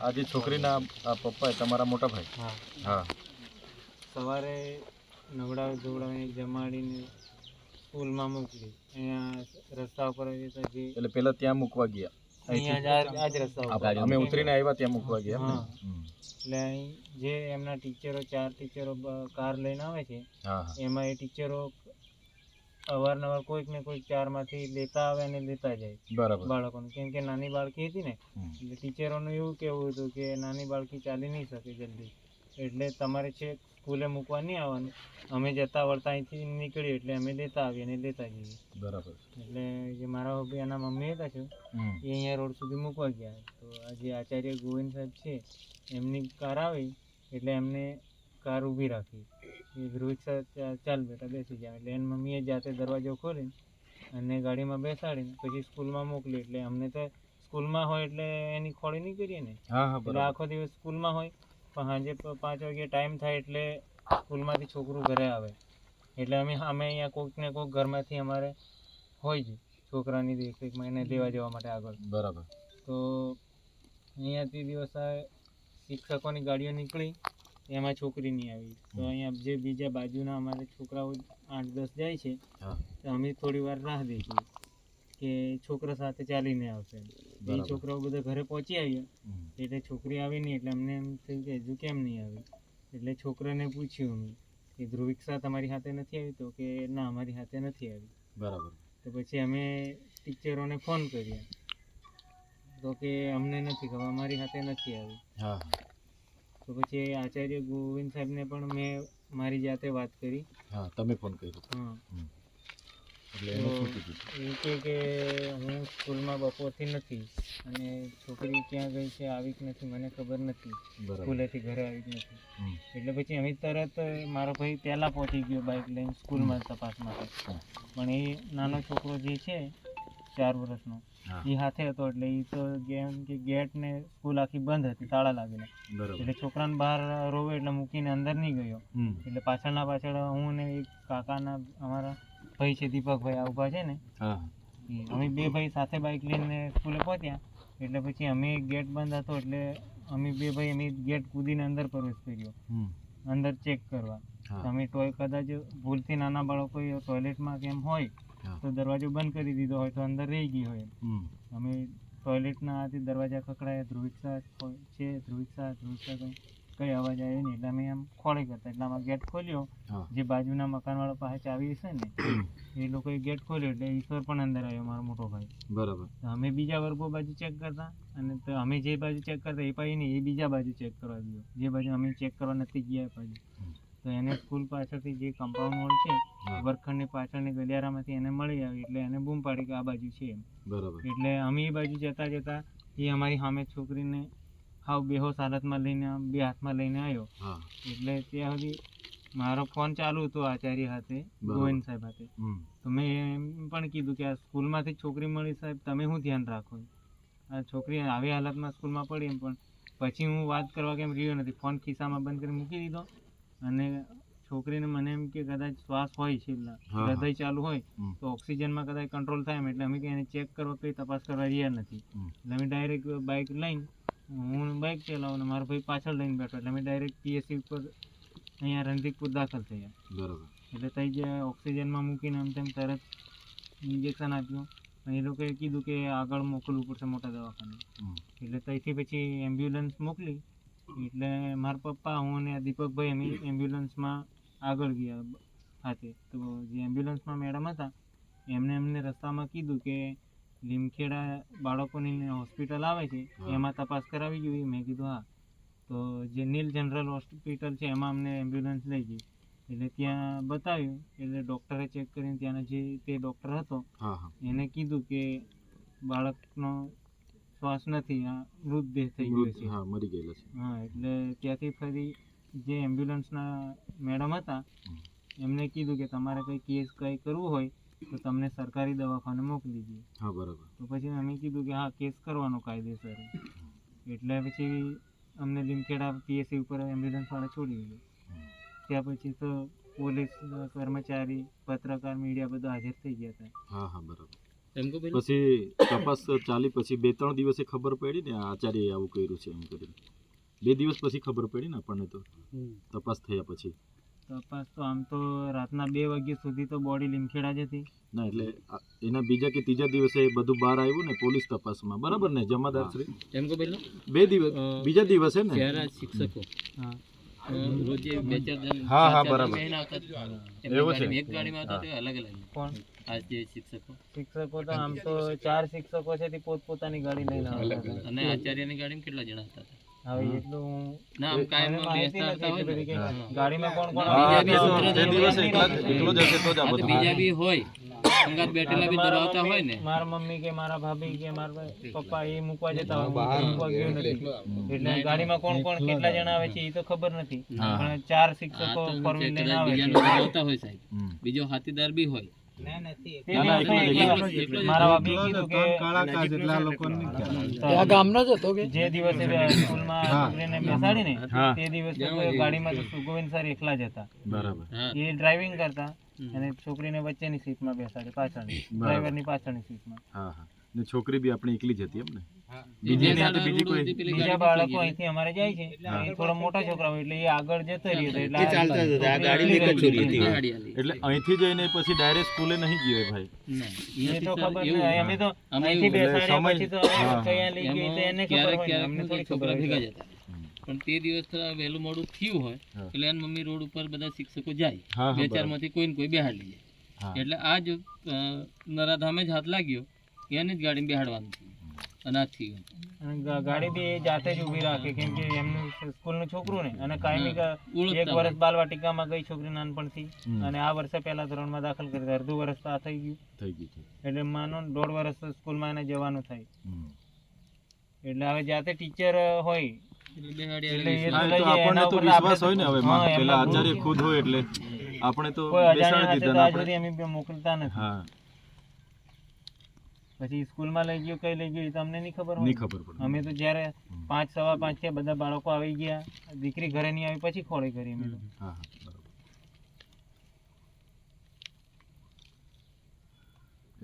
આ જે છોકરીના પપ્પા તમારા મોટા ભાઈ? હા. સવારે નવડાવી ધોવડાવીને જમાડીને સ્કૂલમાં મોકલી. અહીંયા રસ્તા ઉપર એટલે પેલા ત્યાં મૂકવા ગયા? અમે ઉતરીને આવ્યા ત્યાં મૂકવા ગયા. એટલે અહીં જે એમના ટીચરો ચાર ટીચરો કાર લઈને આવે છે એમાં એ ટીચરો અવારનવાર કોઈક ને કોઈક ચારમાંથી લેતા આવે અને લેતા જાય બરાબર. બાળકોને. કેમ કે નાની બાળકી હતી ને એટલે ટીચરોનું એવું કેવું હતું કે નાની બાળકી ચાલી નહીં શકે જલ્દી. એટલે તમારે છે સ્કૂલે મૂકવા નહીં આવવાનું. અમે જતા વળતા અહીંથી નીકળીએ એટલે અમે લેતા આવીએ અને લેતા જઈએ. બરાબર. એટલે જે મારા ભાઈ એના મમ્મી હતા છે એ અહીંયા રોડ સુધી મૂકવા ગયા. તો આજે આચાર્ય ગોવિંદ સાહેબ છે એમની કાર આવી એટલે એમને કાર ઊભી રાખી. એ ધ્રુવિક ચાલ બેટા બેસી જાય એટલે એની મમ્મીએ જાતે દરવાજો ખોલીને અને ગાડીમાં બેસાડીને પછી સ્કૂલમાં મોકલી. એટલે અમને તો સ્કૂલમાં હોય એટલે એની ખોળી નહીં કરીએ ને એટલે આખો દિવસ સ્કૂલમાં હોય. પણ સાંજે પાંચ વાગે ટાઈમ થાય એટલે સ્કૂલમાંથી છોકરું ઘરે આવે. એટલે અમે અમે અહીંયા કોઈક ને કોઈક ઘરમાંથી અમારે હોય જ છોકરાની દેખરેખમાં એને લેવા જવા માટે આગળ. બરાબર. તો અહીંયાથી દિવસ શિક્ષકોની ગાડીઓ નીકળી. એમાં છોકરી નહીં આવી. તો અહીંયા જે બીજા બાજુના અમારે છોકરાઓ આઠ દસ જાય છે તો અમે થોડી વાર રાહ દઈશું કે છોકરા સાથે ચાલીને આવશે. એ છોકરાઓ બધા ઘરે પહોંચી આવ્યા. એટલે છોકરી આવી નહીં એટલે અમને એમ થયું કે હજુ કેમ નહીં આવી? એટલે છોકરાને પૂછ્યું અમે કે ધ્રુવિક્ષા તમારી હાથે નથી આવી? તો કે ના અમારી હાથે નથી આવી. બરાબર. તો પછી અમે ટીચરોને ફોન કર્યા. તો કે અમને નથી ખબર અમારી હાથે નથી આવી. હા હા. તો પછી આચાર્ય ગોવિંદ સાહેબને પણ મેં મારી જાતે વાત કરી. હા તમે ફોન કર્યો. હા. એ કે કે હું સ્કૂલમાં બપોરથી નથી અને છોકરી ક્યાં ગઈ છે આવી જ નથી મને ખબર નથી. સ્કૂલેથી ઘરે આવી જ નથી. એટલે પછી અમે તરત મારો ભાઈ પહેલાં પહોંચી ગયો બાઇક લઈને સ્કૂલમાં તપાસ માટે. પણ એ નાનો છોકરો જે છે ચાર વર્ષનો. એ હાથે હતો એટલે એ તો જેમ કે ગેટ ને સ્કૂલ આખી બંધ હતી તાળા લાગેલા એટલે છોકરાને બહાર રોવે એટલે મૂકીને અંદર નહીં ગયો. એટલે પાછળના પાછળ હું ને એક કાકાના અમારા ભાઈ છે દીપકભાઈ આ ઊભા છે ને અમે બે ભાઈ સાથે બાઇક લઈને સ્કૂલે પહોંચ્યા. એટલે પછી અમે ગેટ બંધ હતો એટલે અમે બે ભાઈ અમે ગેટ કૂદીને અંદર પ્રવેશ કર્યો. અંદર ચેક કરવા. અમે તમે ટોય કદાચ ભૂલથી નાના બાળકો ટોયલેટમાં કેમ હોય. તો દરવાજો બંધ કરી દીધો હોય તો અંદર રહી ગઈ હોય અમે ટોયલેટના આથી દરવાજા ખકડાય ધ્રુવિક્ષા છે ધ્રુવિક્ષા ધ્રુવિક્ષા કંઈ અવાજ આવ્યો નહીં એટલે અમે આમ ખોળી કરતા. એટલે આમાં ગેટ ખોલ્યો. જે બાજુના મકાનવાળા પાસે ચાવી હશે ને એ લોકોએ ગેટ ખોલ્યો એટલે ઈશ્વર પણ અંદર આવ્યો મારો મોટો ભાઈ. બરાબર. અમે બીજા વર્ગો બાજુ ચેક કરતા અને તો અમે જે બાજુ ચેક કરતા એ પાછી નહીં એ બીજા બાજુ ચેક કરવા દીધો જે બાજુ અમે ચેક કરવા નથી ગયા બાજુ. તો એને સ્કૂલ પાછળથી જે કમ્પાઉન્ડ વોલ છે હા. વર્ગખંડની પાછળની ગલિયારામાંથી એને મળી આવી એટલે એને બૂમ પાડી કે આ બાજુ છે બરાબર. એટલે અમે એ બાજુ જતા જતા એ અમારી સામે છોકરીને હાવ બેહોશ હાલતમાં લઈને બે હાથમાં લઈને આવ્યો. એટલે ત્યાં સુધી મારો ફોન ચાલુ હતો આચાર્ય હાથે ગોવિંદ સાહેબ હાથે તો મેં એમ પણ કીધું કે આ સ્કૂલમાંથી છોકરી મળી સાહેબ તમે શું ધ્યાન રાખો આ છોકરી આવી હાલતમાં સ્કૂલમાં પડી એમ પણ પછી હું વાત કરવા કેમ રહ્યો નથી? ફોન ખિસ્સામાં બંધ કરી મૂકી દીધો. અને છોકરીને મને એમ કે કદાચ શ્વાસ હોય છે. હૃદય ચાલુ હોય તો ઓક્સિજનમાં કદાચ કંટ્રોલ થાય એમ. એટલે અમે એને ચેક કરવા કઈ તપાસ કરવા રહ્યા નથી. એટલે અમે ડાયરેક્ટ બાઇક લઈને હું બાઇક ચલાવું અને મારો ભાઈ પાછળ લઈને બેઠો. એટલે અમે ડાયરેક્ટ પીએસસી ઉપર અહીંયા રણધીકપુર દાખલ થયા. બરોબર. એટલે તઈ જે ઓક્સિજનમાં મૂકીને આમ તેમ તરત ઇન્જેક્શન આપ્યું. એ લોકોએ કીધું કે આગળ મોકલવું પડશે મોટા દવાખાને. એટલે ત્યાંથી પછી એમ્બ્યુલન્સ મોકલી. એટલે મારા પપ્પા હું અને દીપકભાઈ અમે એમ્બ્યુલન્સમાં આગળ ગયા સાથે તો જે એમ્બ્યુલન્સમાં મેડમ હતા એમને એમને રસ્તામાં કીધું કે લીમખેડા બાળકોની હોસ્પિટલ આવે છે એમાં તપાસ કરાવી જોઈએ. મેં કીધું હા. તો જે નીલ જનરલ હોસ્પિટલ છે એમાં અમને એમ્બ્યુલન્સ લઈ ગઈ. એટલે ત્યાં બતાવ્યું. એટલે ડૉક્ટરે ચેક કરીને ત્યાંનો જે તે ડૉક્ટર હતો એને કીધું કે બાળકનો શ્વાસ નથી આ મૃતદેહ થઈ ગયો છે. હા મરી ગયેલા છે. હા એટલે ત્યાંથી ફરી જે એમ્બ્યુલન્સના મેડમ હતા એમને કીધું કે તમારે કંઈ કેસ કંઈ કરવું હોય તો તમને સરકારી દવાખાને મોકલી દીધી હા બરાબર. તો પછી અમે કીધું કે હા કેસ કરવાનો કાયદેસર. એટલે પછી અમને લીમખેડા પીએસસી ઉપર એમ્બ્યુલન્સવાળા છોડી દીધું. ત્યાં પછી તો પોલીસ કર્મચારી પત્રકાર મીડિયા બધા હાજર થઈ ગયા હતા. હા હા બરાબર. પછી તપાસ ચાલી પછી બે ત્રણ દિવસે ખબર પડી ને આચાર્ય આવું કર્યું છે એમ કરીને. બે દિવસ પછી ખબર પડી ને આપણને તો. તપાસ થયા પછી. તપાસ તો આમ તો રાતના બે વાગ્યા સુધી તો બોડી લીમખેડા જ હતી. ના એટલે એના બીજા કે ત્રીજા દિવસે બધું બહાર આવ્યું ને પોલીસ તપાસમાં. બરાબર ને જમાદાર શ્રી? એમ કે બે દિવસ બીજા દિવસે ને? શિક્ષકો. હા. હા, ચાર હા, બરાબર. જણ બહેન આવતા હતા. એમની એવું છે? એક ગાડીમાં આવતા તો અલગ અલગ. કોણ? આ જે શિક્ષકો. શિક્ષકો તો આમ તો ચાર શિક્ષકો છે તે પોતપોતાની ગાડી લઈને આવતા અને આચાર્યની ગાડીમાં કેટલા જણા હતા? હવે એટલું ના આમ કાયમ બેસતા ગાડીમાં કોણ કોણ બીજા બી હોય. સંગાત બેઠેલા બી મમ્મી- હોય ને? મારા મમ્મી કે મારા ભાભી કે મારા પપ્પા એ મૂકવા જતા હોય બહાર મૂકવા ગયો નથી. એટલે ગાડીમાં કોણ કોણ કેટલા જણા આવે છે એ તો ખબર નથી. પણ ચાર શિક્ષકો ફોર વ્હીલ આવે છે. હોય સાહેબ. બીજો હાથીદાર બી હોય. જ, દિવસે સ્કૂલમાં બેસાડી ને હા. તે દિવસે માં ગાડીમાં તો સુગોવિંદ સર એકલા જ હતા. બરાબર. એ ડ્રાઇવિંગ કરતા અને છોકરીને વચ્ચેની સીટમાં બેસાડી પાછળની. ડ્રાઈવરની પાછળની સીટમાં હા હા. ને છોકરી બી આપણે એકલી જ હતી એમ ને? બીજી બીજી એની હાથે બીજી કોઈ પેલી બીજા બાળકો અહીંથી અમારે જાય છે. એ મોટા છોકરા એટલે એ આગળ જતો રહ્યો હતો એટલે આ ગાડી ગાડી આલી. એટલે અહીંથી જઈને પછી ડાયરેક્ટ સ્કૂલે નહીં ગયો ભાઈ. એ તો ખબર સર અમે તો અહીંથી બેસાડ્યા પછી તો અમે લઈ ગઈ તો એને ખબર હોય અમને થોડી છોકરા ભેગા જતા પણ તે દિવસ તો વહેલું મોડું થયું હોય એટલે એની મમ્મી રોડ ઉપર બધા શિક્ષકો જાય. બે ચારમાંથી કોઈ ને કોઈ બેહાડી જાય એટલે આ જ નરાધામે જ હાથ લાગ્યો એને જ ગાડી બેહાડવાનું થયું. અને આ થયું. અને ગા- ગાડી બી જાતે જ ઊભી રાખે કેમ કે એમનું સ્કૂલનું છોકરું ને. અને કાયમી એક વર્ષ બાલવાટિકામાં ગઈ છોકરી નાનપણથી. અને આ વર્ષે પહેલા ધોરણમાં દાખલ કરી અડધું વર્ષ તો આ થઈ ગયું. થઈ ગયું એટલે માનો ને દોઢ વર્ષ સ્કૂલ સ્કૂલમાં એને જવાનું થાય. એટલે હવે જાતે ટીચર હોય. આપણને તો વિશ્વાસ હોય ને હવે પેલા આચાર્ય ખુદ હોય એટલે આપણે તો બેસાડી દીધા આપણે. અમે મોકલતા નથી. હા. પછી સ્કૂલમાં લઈ ગયો કઈ લઈ ગયો એ તો નહીં ખબર નહીં ખબર પડે. અમે તો જ્યારે પાંચ સવા પાંચ છે બધા બાળકો આવી ગયા. દીકરી ઘરે નહીં આવી પછી ખોળી કરી અમે હા હા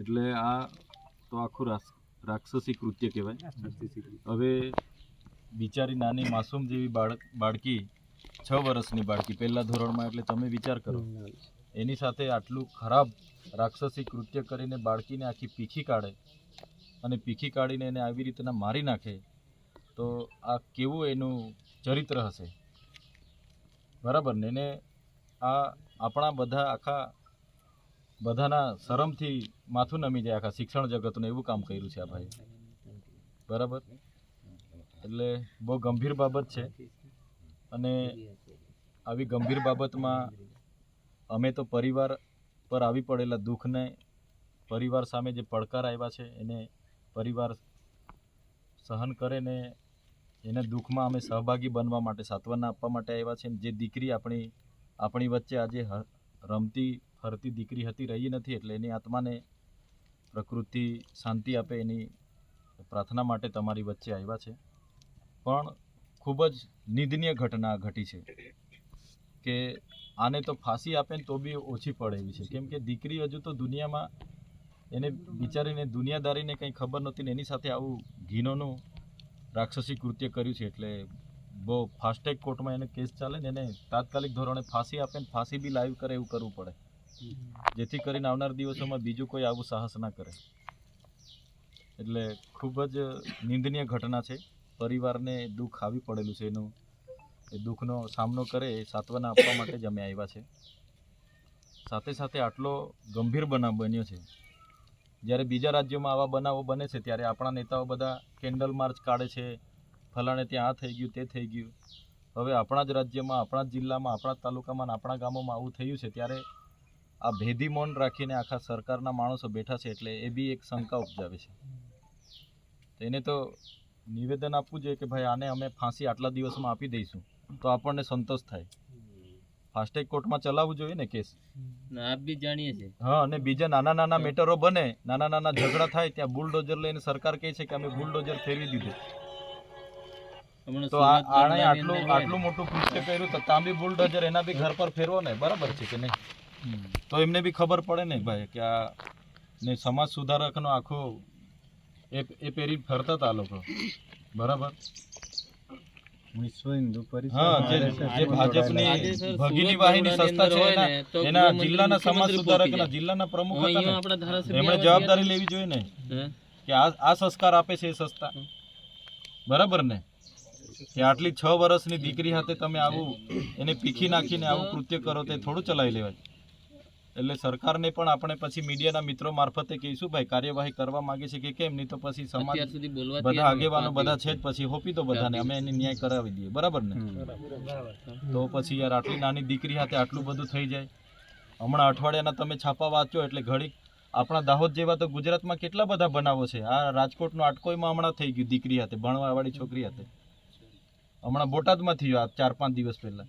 એટલે આ તો આખું રાક્ષસી કૃત્ય કહેવાય. હવે બિચારી નાની માસૂમ જેવી બાળક બાળકી છ વર્ષની બાળકી પહેલા ધોરણમાં એટલે તમે વિચાર કરો. એની સાથે આટલું ખરાબ રાક્ષસી કૃત્ય કરીને બાળકીને આખી પીખી કાઢે અને પીખી કાઢીને એને આવી રીતના મારી નાખે, તો આ કેવું એનું ચરિત્ર હશે? બરાબર ને? એને આ આપણા બધા આખા, બધાના શરમથી માથું નમી જાય આખા શિક્ષણ જગતનું એવું કામ કર્યું છે આ ભાઈ બરાબર? એટલે બહુ ગંભીર બાબત છે. અને આવી ગંભીર બાબતમાં અમે તો પરિવાર પર આવી પડેલા દુઃખને પરિવાર સામે જે પડકાર આવ્યા છે, એને પરિવાર સહન કરે ને એને દુઃખમાં અમે સહભાગી બનવા માટે, સાંત્વના આપવા માટે આવ્યા છે. જે દીકરી આપણી આપણી વચ્ચે આજે રમતી, ફરતી દીકરી હતી, રહી નથી એટલે એની આત્માને પ્રકૃતિ શાંતિ આપે એની પ્રાર્થના માટે તમારી વચ્ચે આવ્યા છે. પણ ખૂબ જ નિંદનીય ઘટના ઘટી છે. કે આને તો ફાંસી આપે ને તો બી ઓછી પડે એવી છે. કેમ કે દીકરી હજુ તો દુનિયામાં એને બિચારીને દુનિયાદારીને કંઈ ખબર નહોતી ને એની સાથે આવું ઘીનોનું રાક્ષસી કૃત્ય કર્યું છે એટલે બહુ ફાસ્ટેગ કોર્ટમાં એને કેસ ચાલે ને એને તાત્કાલિક ધોરણે ફાંસી આપે ને ફાંસી બી લાઈવ કરે એવું કરવું પડે. જેથી કરીને આવનાર દિવસોમાં બીજું કોઈ આવું સાહસ ના કરે. એટલે ખૂબ જ નિંદનીય ઘટના છે. પરિવારને દુઃખ આવી પડેલું છે એનું. એ દુઃખનો સામનો કરે એ સાંત્વના આપવા માટે જ અમે આવ્યા છે. સાથે સાથે આટલો ગંભીર બનાવ બન્યો છે. જ્યારે બીજા રાજ્યોમાં આવા બનાવો બને છે, ત્યારે આપણા નેતાઓ બધા કેન્ડલ માર્ચ કાઢે છે, ફલાણે ત્યાં આ થઈ ગયું, તે થઈ ગયું. હવે આપણા જ રાજ્યમાં, આપણા જ જિલ્લામાં, આપણા તાલુકામાં આપણા ગામોમાં આવું થયું છે, ત્યારે આ ભેદી મૌન રાખીને આખા સરકારના માણસો બેઠા છે, એટલે એ બી એક શંકા ઉપજાવે છે. તો એને તો નિવેદન આપવું જોઈએ કે ભાઈ આને અમે ફાંસી આટલા દિવસમાં આપી દઈશું. તો આપણને સંતોષ થાય. ફાસ્ટેગ કોર્ટમાં ચલાવવું જોઈએ ને કેસ? આપ બી જાણીએ છે હા અને બીજા નાના નાના મેટરો બને નાના નાના ઝઘડા થાય ત્યાં બુલડોઝર લઈને સરકાર કહે છે કે અમે બુલડોઝર ફેરવી દીધું. તો આણે આટલું આટલું મોટું કૃત્ય કર્યું તો ત્યાં બી બુલડોઝર એના બી ઘર પર ફેરવો ને બરાબર છે કે નહીં? તો એમને બી ખબર પડે ને ભાઈ કે આ ને સમાજ સુધારકનો આખો એ એ પહેરી ફરતા હતા લોકો. બરાબર? વિશ્વ હિન્દુ પરિષદ જે જે ભાજપની ભગીની વાહિની સંસ્થા છે એના જિલ્લાના સમાજ સુધારકના જિલ્લાના પ્રમુખ હતા એમણે જવાબદારી લેવી જોઈએ ને કે આ આ સંસ્કાર આપે છે એ સંસ્થા. બરાબર ને? કે આટલી છ વર્ષની દીકરી હાથે તમે આવું એને પીખી નાખીને આવું કૃત્ય કરો તે થોડું ચલાવી લેવાય. એટલે સરકારને પણ આપણે પછી મીડિયાના મિત્રો મારફતે કહીશું ભાઈ કાર્યવાહી કરવા માંગે છે કે કેમ? નહીં તો પછી સમાજ સુધી બોલવા બધા આગેવાનો બધા છે જ પછી હોપી તો બધાને. અમે એને ન્યાય કરાવી દઈએ. બરાબર ને? તો પછી યાર આટલી નાની દીકરી હાથે આટલું બધું થઈ જાય. હમણાં અઠવાડિયાના તમે છાપા વાંચો એટલે ઘડીક આપણા દાહોદ જેવા તો ગુજરાતમાં કેટલા બધા બનાવો છે. આ રાજકોટનો આટકોઈમાં હમણાં થઈ ગયું દીકરી હાથે ભણવાવાળી છોકરી હાથે. હમણાં બોટાદમાં થયું આ ચાર પાંચ દિવસ પહેલા.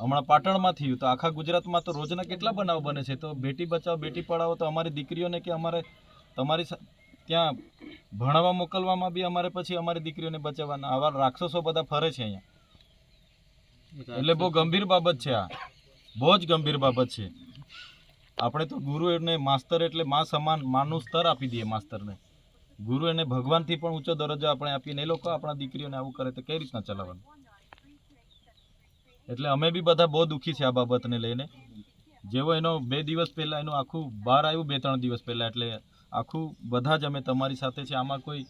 હમણાં પાટણમાં થયું તો આખા ગુજરાતમાં તો રોજના કેટલા બનાવ બને છે? તો બેટી બચાવો, બેટી પઢાવો તો અમારી દીકરીઓને કે અમારે તમારી ત્યાં ભણવા મોકલવામાં બી અમારે પછી અમારી દીકરીઓને બચાવવાના. આવા રાક્ષસો બધા ફરે છે અહીંયા. એટલે બહુ ગંભીર બાબત છે આ. બહુ જ ગંભીર બાબત છે. આપણે તો ગુરુ એને માસ્તર એટલે મા સમાન, માનું સ્તર આપી દઈએ માસ્તરને. ગુરુ એને ભગવાનથી પણ ઊંચો દરજ્જો આપણે આપીને એ લોકો આપણા દીકરીઓને આવું કરે તો કઈ રીતના ચલાવવાનું? એટલે અમે બી બધા બહુ દુઃખી છે આ બાબતને લઈને. જેવો એનો બે દિવસ પહેલાં એનું આખું બહાર આવ્યું બે ત્રણ દિવસ પહેલાં એટલે આખું બધા જ અમે તમારી સાથે છે આમાં કોઈ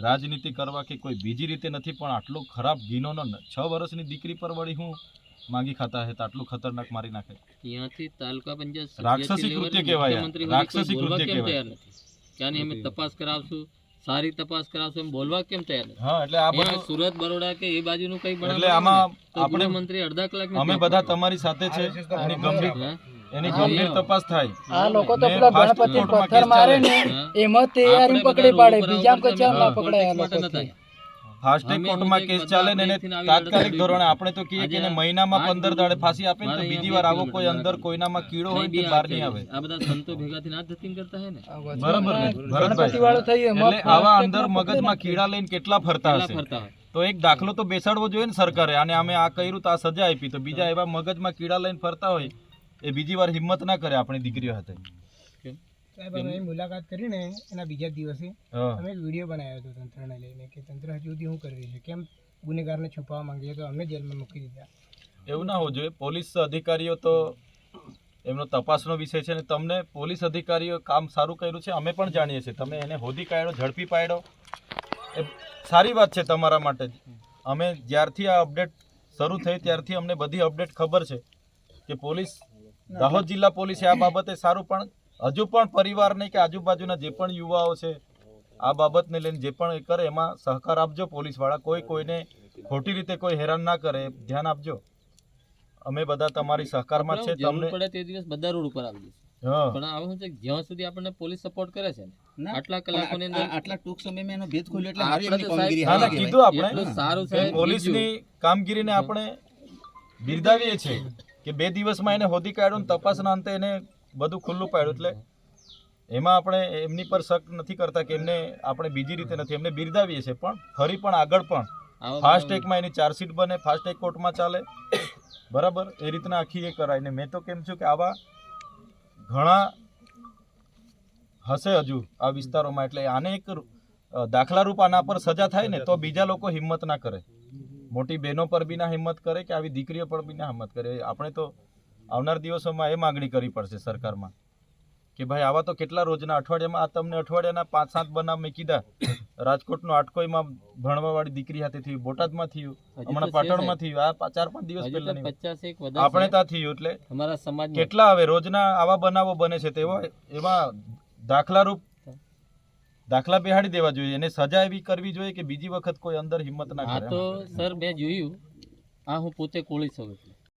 રાજનીતિ કરવા કે કોઈ બીજી રીતે નથી પણ આટલો ખરાબ ગીનોનો ન- છ વર્ષની દીકરી પર વળી હું માંગી ખાતા હે આટલું ખતરનાક મારી નાખે. ત્યાંથી તાલુકા પંચાયત રાક્ષસી કૃત્ય કહેવાય રાક્ષસી કૃત્ય કહેવાય. આની અમે તપાસ કરાવશું. સારી તપાસ કરાવશો એમ બોલવા કેમ તૈયાર નથી? હા એટલે આ બધું સુરત બરોડા કે એ બાજુનું કઈ બનાવ એટલે આમાં આપણે મંત્રી અડધા કલાક અમે બધા તમારી સાથે છે એની ગંભીર એની ગંભીર તપાસ થાય. આ લોકો તો પેલા ગણપતિ પથ્થર મારે ને એમાં તૈયારી પકડી પાડે બીજા કચા ના પકડાય આ લોકો. ફાસ્ટેગ કોર્ટમાં કેસ ચાલે ને એને તાત્કાલિક ધોરણે આપણે તો કહીએ કે એને મહિનામાં પંદર દાડે ફાંસી આપે ને તો બીજી વાર આવો કોઈ અંદર કોઈનામાં કીડો હોય તે બહાર નહીં આવે. આ બધા સંતો ભેગા થઈને આ ધતિંગ કરતા હે ને? બરાબર ને? ભરતભાઈ વાળું થઈ એટલે આવા અંદર મગજમાં કીડા લઈને કેટલા ફરતા હશે? તો એક દાખલો તો બેસાડવો જોઈએ ને સરકારે. અને અમે આ કર્યું તો આ સજા આપી. તો બીજા એવા મગજમાં કીડા લઈને ફરતા હોય એ બીજી વાર હિંમત ના કરે આપણી દીકરીઓ હાથે. સાહેબ અમે મુલાકાત કરીને એના બીજા દિવસે અમે એક વીડિયો બનાવ્યો હતો તંત્રને લઈને કે તંત્ર હજુ સુધી શું કરી રહ્યું છે? કેમ ગુનેગારને છુપાવવા માંગીએ તો અમે જેલમાં મૂકી દીધા. એવું ના હોવું જોઈએ. પોલીસ અધિકારીઓ તો એમનો તપાસનો વિષય છે ને તમને પોલીસ અધિકારીઓ કામ સારું કર્યું છે અમે પણ જાણીએ છીએ. તમે એને હોદી કાઢ્યો ઝડપી પાડ્યો એ સારી વાત છે તમારા માટે. અમે જ્યારથી આ અપડેટ શરૂ થઈ ત્યારથી અમને બધી અપડેટ ખબર છે કે પોલીસ દાહોદ જિલ્લા પોલીસે આ બાબતે સારું પણ હજુ પણ પરિવારને કે આજુબાજુના જે પણ યુવાઓ છે આ બાબતને લઈને જે પણ કરે એમાં સહકાર આપજો પોલીસવાળા. કોઈ કોઈને ખોટી રીતે કોઈ હેરાન ના કરે ધ્યાન આપજો. અમે બધા તમારી સહકારમાં છે તમને પડે તે દિવસ બધા રોડ ઉપર આવી જશે. પણ આવું શું છે જ્યાં સુધી આપણને પોલીસ સપોર્ટ કરે છે ને આટલા કલાકોની અંદર આટલા ટૂંક સમયમાં એનો ભેદ ખોલ્યો એટલે સારી કામગીરી ના ના કીધું આપણે. સારું છે પોલીસની કામગીરીને આપણે બિરદાવીએ છીએ કે બે દિવસમાં એને હોદી કાઢ્યો ને તપાસના અંતે એને બધું ખુલ્લું પાડ્યું એટલે એમાં આપણે એમની પર શક નથી કરતા કે એમને આપણે બીજી રીતે નથી એમને બિરદાવીએ છીએ. પણ ફરી પણ આગળ પણ આવા ફાસ્ટ ટેકમાં એની ચાર્જશીટ બને ફાસ્ટ ટેક કોર્ટમાં ચાલે. બરાબર? એ રીતના આખી એ કરાય. ને મેં તો કેમ છું કે આવા ઘણા હશે હજુ આ વિસ્તારોમાં. એટલે આને એક દાખલારૂપ આના પર સજા થાય ને તો બીજા લોકો હિંમત ના કરે. મોટી બહેનો પર બી ના હિંમત કરે કે આવી દીકરીઓ પર બી ના હિંમત કરે. આપણે તો આવનાર દિવસોમાં એ માગણી કરવી પડશે સરકારમાં કે ભાઈ આવા તો કેટલા રોજના અઠવાડિયામાં આ તમને અઠવાડિયાના પાંચ સાત બનાવ મેં કીધા. રાજકોટનો આટકોઈમાં ભણવાવાળી દીકરી સાથે થયું બોટાદમાં થયું હમણાં પાટણમાં થયું આ ચાર પાંચ દિવસ પહેલા આપણે ત્યાં થયું એટલે અમારા સમાજ કેટલા હવે રોજના આવા બનાવો બને છે તેવા એમાં દાખલારૂપ દાખલા બેહાડી દેવા જોઈએ એને સજા એવી કરવી જોઈએ કે બીજી વખત કોઈ અંદર હિંમત ના કરે. તો સર મેં જોયું આ હું પોતે કોળી છું